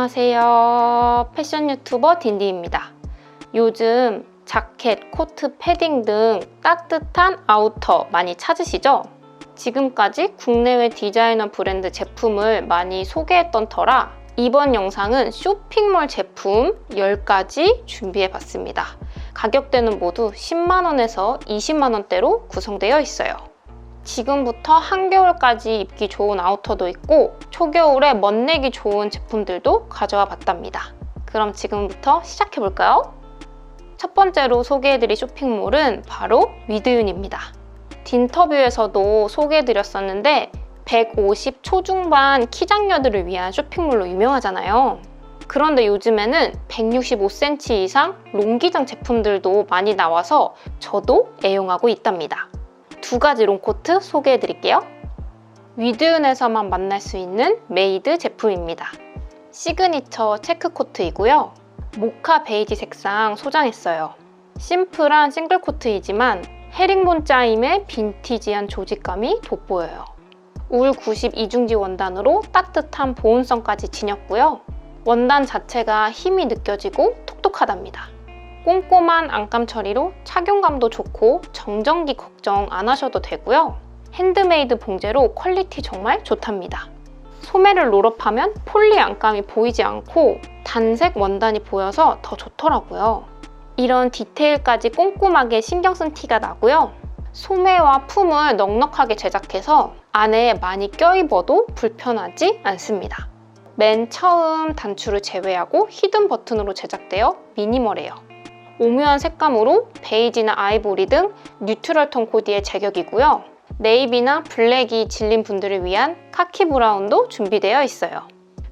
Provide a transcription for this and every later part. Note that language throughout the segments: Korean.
안녕하세요. 패션 유튜버 딘디입니다. 요즘 자켓, 코트, 패딩 등 따뜻한 아우터 많이 찾으시죠? 지금까지 국내외 디자이너 브랜드 제품을 많이 소개했던 터라 이번 영상은 쇼핑몰 제품 10가지 준비해 봤습니다. 가격대는 모두 10만원에서 20만원대로 구성되어 있어요. 지금부터 한겨울까지 입기 좋은 아우터도 있고 초겨울에 멋내기 좋은 제품들도 가져와 봤답니다. 그럼 지금부터 시작해 볼까요? 첫 번째로 소개해드릴 쇼핑몰은 바로 위드윤입니다. 딘터뷰에서도 소개해드렸었는데 150 초중반 키장녀들을 위한 쇼핑몰로 유명하잖아요. 그런데 요즘에는 165cm 이상 롱기장 제품들도 많이 나와서 저도 애용하고 있답니다. 두 가지 롱코트 소개해 드릴게요. 위드은에서만 만날 수 있는 메이드 제품입니다. 시그니처 체크 코트이고요. 모카 베이지 색상 소장했어요. 심플한 싱글 코트이지만 헤링본 짜임의 빈티지한 조직감이 돋보여요. 울90 이중지 원단으로 따뜻한 보온성까지 지녔고요. 원단 자체가 힘이 느껴지고 톡톡하답니다. 꼼꼼한 안감 처리로 착용감도 좋고 정전기 걱정 안 하셔도 되고요. 핸드메이드 봉제로 퀄리티 정말 좋답니다. 소매를 롤업하면 폴리 안감이 보이지 않고 단색 원단이 보여서 더 좋더라고요. 이런 디테일까지 꼼꼼하게 신경 쓴 티가 나고요. 소매와 품을 넉넉하게 제작해서 안에 많이 껴입어도 불편하지 않습니다. 맨 처음 단추를 제외하고 히든 버튼으로 제작되어 미니멀해요. 오묘한 색감으로 베이지나 아이보리 등 뉴트럴 톤 코디의 제격이고요. 네이비나 블랙이 질린 분들을 위한 카키 브라운도 준비되어 있어요.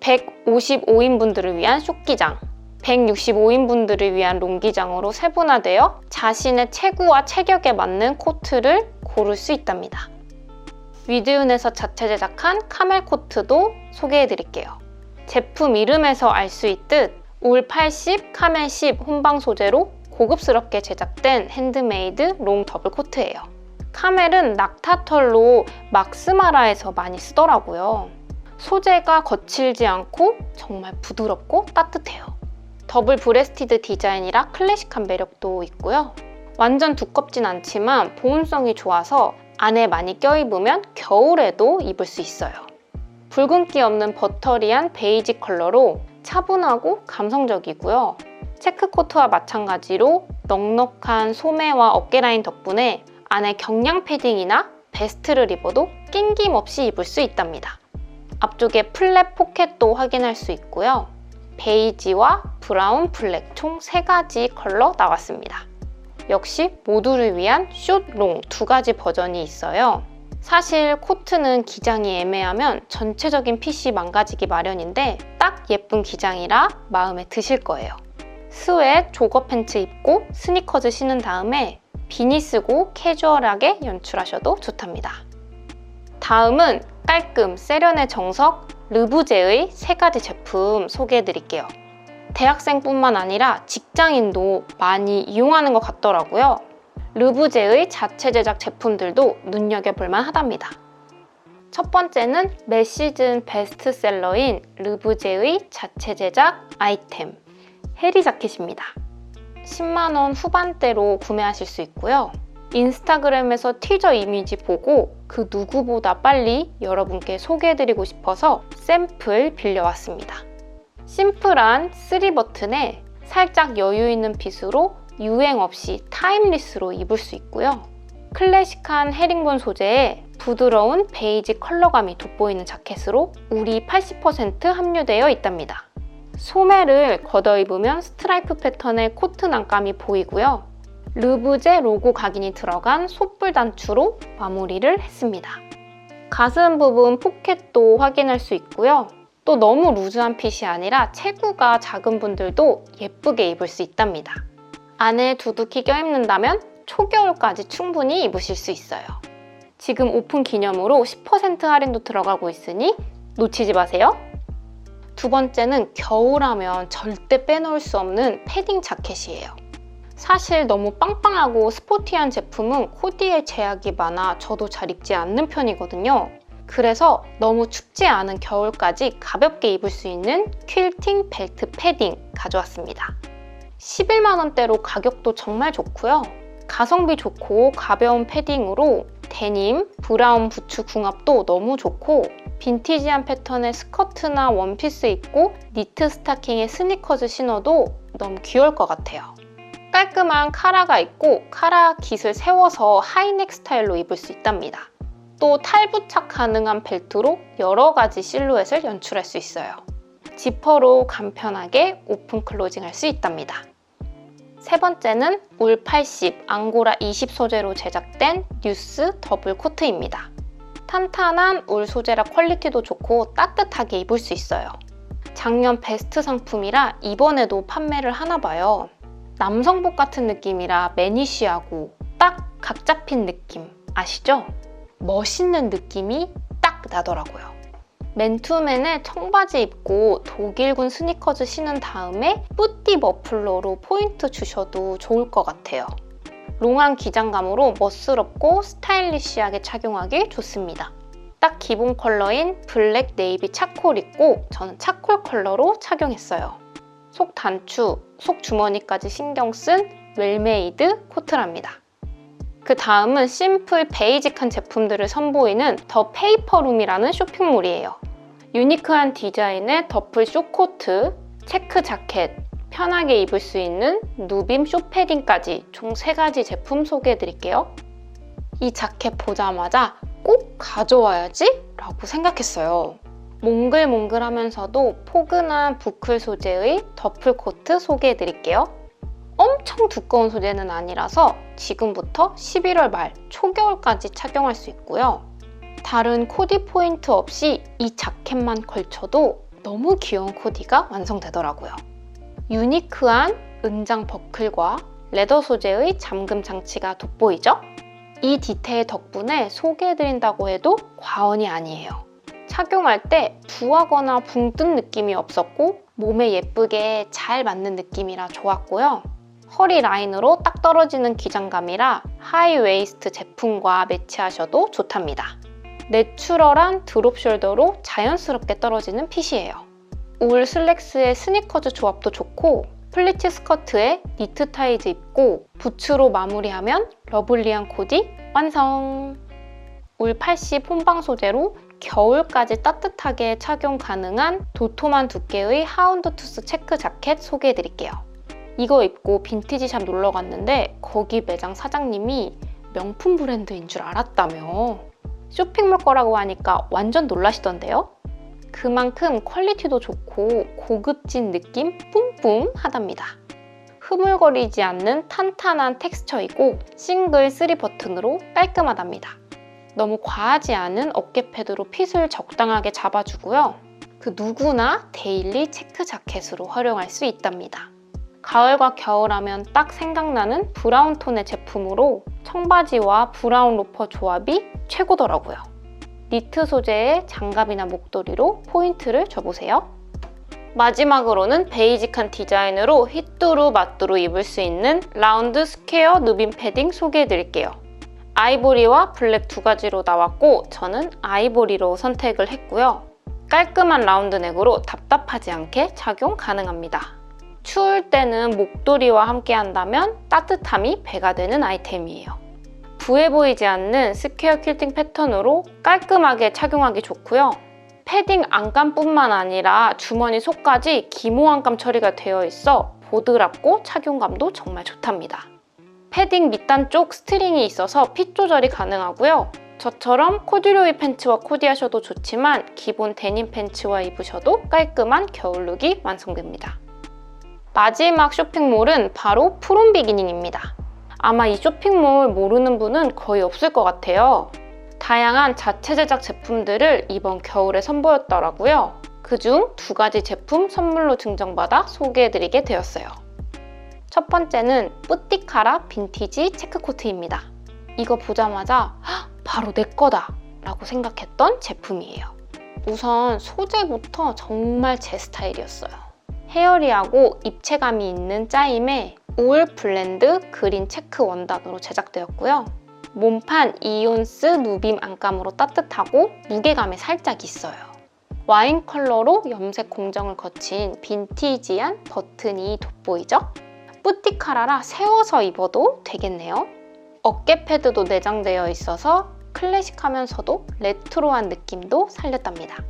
155인 분들을 위한 쇼기장, 165인 분들을 위한 롱기장으로 세분화되어 자신의 체구와 체격에 맞는 코트를 고를 수 있답니다. 위드윤에서 자체 제작한 카멜 코트도 소개해 드릴게요. 제품 이름에서 알 수 있듯 울 80, 카멜 10 혼방 소재로 고급스럽게 제작된 핸드메이드 롱 더블 코트예요. 카멜은 낙타털로 막스마라에서 많이 쓰더라고요. 소재가 거칠지 않고 정말 부드럽고 따뜻해요. 더블 브레스티드 디자인이라 클래식한 매력도 있고요. 완전 두껍진 않지만 보온성이 좋아서 안에 많이 껴입으면 겨울에도 입을 수 있어요. 붉은기 없는 버터리한 베이지 컬러로 차분하고 감성적이고요. 체크 코트와 마찬가지로 넉넉한 소매와 어깨 라인 덕분에 안에 경량 패딩이나 베스트를 입어도 낑김 없이 입을 수 있답니다. 앞쪽에 플랫 포켓도 확인할 수 있고요. 베이지와 브라운, 블랙 총 3가지 컬러 나왔습니다. 역시 모두를 위한 숏, 롱 두 가지 버전이 있어요. 사실 코트는 기장이 애매하면 전체적인 핏이 망가지기 마련인데 딱 예쁜 기장이라 마음에 드실 거예요. 스웨트, 조거 팬츠 입고 스니커즈 신은 다음에 비니 쓰고 캐주얼하게 연출하셔도 좋답니다. 다음은 깔끔, 세련의 정석, 르부제의 세 가지 제품 소개해 드릴게요. 대학생뿐만 아니라 직장인도 많이 이용하는 것 같더라고요. 르부제의 자체 제작 제품들도 눈여겨볼만 하답니다. 첫 번째는 매 시즌 베스트셀러인 르부제의 자체 제작 아이템 해리 자켓입니다. 10만원 후반대로 구매하실 수 있고요. 인스타그램에서 티저 이미지 보고 그 누구보다 빨리 여러분께 소개해드리고 싶어서 샘플 빌려왔습니다. 심플한 3버튼에 살짝 여유 있는 핏으로 유행 없이 타임리스로 입을 수 있고요. 클래식한 헤링본 소재에 부드러운 베이지 컬러감이 돋보이는 자켓으로 울이 80% 함유되어 있답니다. 소매를 걷어 입으면 스트라이프 패턴의 코트 난감이 보이고요. 르브제 로고 각인이 들어간 솥불 단추로 마무리를 했습니다. 가슴 부분 포켓도 확인할 수 있고요. 또 너무 루즈한 핏이 아니라 체구가 작은 분들도 예쁘게 입을 수 있답니다. 안에 두둑히 껴입는다면 초겨울까지 충분히 입으실 수 있어요. 지금 오픈 기념으로 10% 할인도 들어가고 있으니 놓치지 마세요. 두 번째는 겨울하면 절대 빼놓을 수 없는 패딩 자켓이에요. 사실 너무 빵빵하고 스포티한 제품은 코디에 제약이 많아 저도 잘 입지 않는 편이거든요. 그래서 너무 춥지 않은 겨울까지 가볍게 입을 수 있는 퀼팅 벨트 패딩 가져왔습니다. 11만원대로 가격도 정말 좋고요. 가성비 좋고 가벼운 패딩으로 데님, 브라운 부츠 궁합도 너무 좋고 빈티지한 패턴의 스커트나 원피스 입고 니트 스타킹에 스니커즈 신어도 너무 귀여울 것 같아요. 깔끔한 카라가 있고 카라 깃을 세워서 하이넥 스타일로 입을 수 있답니다. 또 탈부착 가능한 벨트로 여러 가지 실루엣을 연출할 수 있어요. 지퍼로 간편하게 오픈 클로징 할 수 있답니다. 세 번째는 울 80, 앙고라 20 소재로 제작된 뉴스 더블 코트입니다. 탄탄한 울 소재라 퀄리티도 좋고 따뜻하게 입을 수 있어요. 작년 베스트 상품이라 이번에도 판매를 하나 봐요. 남성복 같은 느낌이라 매니쉬하고 딱 각 잡힌 느낌 아시죠? 멋있는 느낌이 딱 나더라고요. 맨투맨에 청바지 입고 독일군 스니커즈 신은 다음에 뿌띠 머플러로 포인트 주셔도 좋을 것 같아요. 롱한 기장감으로 멋스럽고 스타일리시하게 착용하기 좋습니다. 딱 기본 컬러인 블랙 네이비 차콜 입고 저는 차콜 컬러로 착용했어요. 속 단추, 속 주머니까지 신경 쓴 웰메이드 코트랍니다. 그 다음은 심플 베이직한 제품들을 선보이는 더 페이퍼룸이라는 쇼핑몰이에요. 유니크한 디자인의 더플 쇼코트, 체크 자켓, 편하게 입을 수 있는 누빔 쇼패딩까지 총 3가지 제품 소개해 드릴게요. 이 자켓 보자마자 꼭 가져와야지 라고 생각했어요. 몽글몽글하면서도 포근한 부클 소재의 더플 코트 소개해 드릴게요. 엄청 두꺼운 소재는 아니라서 지금부터 11월 말 초겨울까지 착용할 수 있고요. 다른 코디 포인트 없이 이 자켓만 걸쳐도 너무 귀여운 코디가 완성되더라고요. 유니크한 은장 버클과 레더 소재의 잠금 장치가 돋보이죠? 이 디테일 덕분에 소개해드린다고 해도 과언이 아니에요. 착용할 때 부하거나 붕 뜬 느낌이 없었고 몸에 예쁘게 잘 맞는 느낌이라 좋았고요. 허리 라인으로 딱 떨어지는 기장감이라 하이 웨이스트 제품과 매치하셔도 좋답니다. 내추럴한 드롭 숄더로 자연스럽게 떨어지는 핏이에요. 울 슬랙스의 스니커즈 조합도 좋고 플리츠 스커트에 니트 타이즈 입고 부츠로 마무리하면 러블리한 코디 완성! 울 80 혼방 소재로 겨울까지 따뜻하게 착용 가능한 도톰한 두께의 하운드 투스 체크 자켓 소개해 드릴게요. 이거 입고 빈티지샵 놀러 갔는데 거기 매장 사장님이 명품 브랜드인 줄 알았다며 쇼핑몰 거라고 하니까 완전 놀라시던데요? 그만큼 퀄리티도 좋고 고급진 느낌 뿜뿜 하답니다. 흐물거리지 않는 탄탄한 텍스처이고 싱글 3 버튼으로 깔끔하답니다. 너무 과하지 않은 어깨 패드로 핏을 적당하게 잡아주고요. 그 누구나 데일리 체크 자켓으로 활용할 수 있답니다. 가을과 겨울하면 딱 생각나는 브라운 톤의 제품으로 청바지와 브라운 로퍼 조합이 최고더라고요. 니트 소재의 장갑이나 목도리로 포인트를 줘보세요. 마지막으로는 베이직한 디자인으로 휘뚜루 마뚜루 입을 수 있는 라운드 스퀘어 누빔 패딩 소개해드릴게요. 아이보리와 블랙 두 가지로 나왔고 저는 아이보리로 선택을 했고요. 깔끔한 라운드 넥으로 답답하지 않게 착용 가능합니다. 추울 때는 목도리와 함께 한다면 따뜻함이 배가 되는 아이템이에요. 부해 보이지 않는 스퀘어 퀼팅 패턴으로 깔끔하게 착용하기 좋고요. 패딩 안감뿐만 아니라 주머니 속까지 기모 안감 처리가 되어 있어 보드랍고 착용감도 정말 좋답니다. 패딩 밑단 쪽 스트링이 있어서 핏 조절이 가능하고요. 저처럼 코듀로이 팬츠와 코디하셔도 좋지만 기본 데님 팬츠와 입으셔도 깔끔한 겨울룩이 완성됩니다. 마지막 쇼핑몰은 바로 프롬 비기닝입니다. 아마 이 쇼핑몰 모르는 분은 거의 없을 것 같아요. 다양한 자체 제작 제품들을 이번 겨울에 선보였더라고요. 그중 두 가지 제품 선물로 증정받아 소개해드리게 되었어요. 첫 번째는 뿌띠카라 빈티지 체크코트입니다. 이거 보자마자 바로 내 거다 라고 생각했던 제품이에요. 우선 소재부터 정말 제 스타일이었어요. 헤어리하고 입체감이 있는 짜임에 올 블렌드 그린 체크 원단으로 제작되었고요. 몸판 이온스 누빔 안감으로 따뜻하고 무게감이 살짝 있어요. 와인 컬러로 염색 공정을 거친 빈티지한 버튼이 돋보이죠? 뿌띠카라라 세워서 입어도 되겠네요. 어깨 패드도 내장되어 있어서 클래식하면서도 레트로한 느낌도 살렸답니다.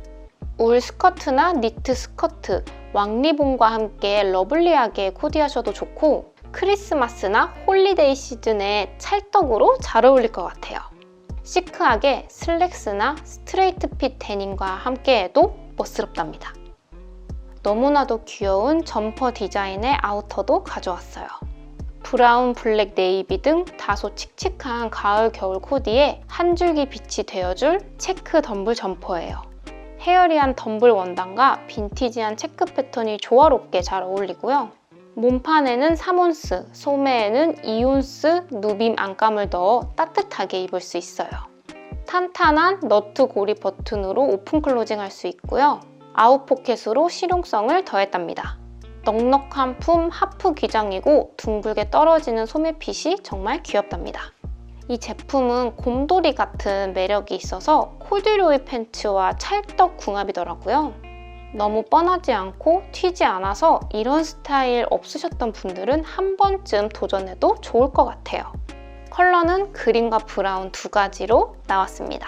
울 스커트나 니트 스커트, 왕리본과 함께 러블리하게 코디하셔도 좋고 크리스마스나 홀리데이 시즌에 찰떡으로 잘 어울릴 것 같아요. 시크하게 슬랙스나 스트레이트 핏 데님과 함께해도 멋스럽답니다. 너무나도 귀여운 점퍼 디자인의 아우터도 가져왔어요. 브라운, 블랙, 네이비 등 다소 칙칙한 가을, 겨울 코디에 한 줄기 빛이 되어줄 체크 덤블 점퍼예요. 헤어리한 덤블 원단과 빈티지한 체크 패턴이 조화롭게 잘 어울리고요. 몸판에는 3온스, 소매에는 2온스 누빔 안감을 넣어 따뜻하게 입을 수 있어요. 탄탄한 너트 고리 버튼으로 오픈 클로징 할 수 있고요. 아웃 포켓으로 실용성을 더했답니다. 넉넉한 품 하프 기장이고 둥글게 떨어지는 소매핏이 정말 귀엽답니다. 이 제품은 곰돌이 같은 매력이 있어서 코듀로이 팬츠와 찰떡 궁합이더라고요. 너무 뻔하지 않고 튀지 않아서 이런 스타일 없으셨던 분들은 한 번쯤 도전해도 좋을 것 같아요. 컬러는 그린과 브라운 두 가지로 나왔습니다.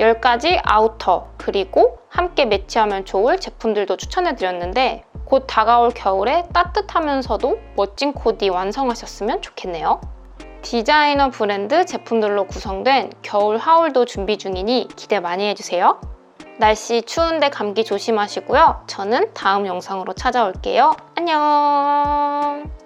10가지 아우터 그리고 함께 매치하면 좋을 제품들도 추천해드렸는데 곧 다가올 겨울에 따뜻하면서도 멋진 코디 완성하셨으면 좋겠네요. 디자이너 브랜드 제품들로 구성된 겨울 하울도 준비 중이니 기대 많이 해주세요. 날씨 추운데 감기 조심하시고요. 저는 다음 영상으로 찾아올게요. 안녕!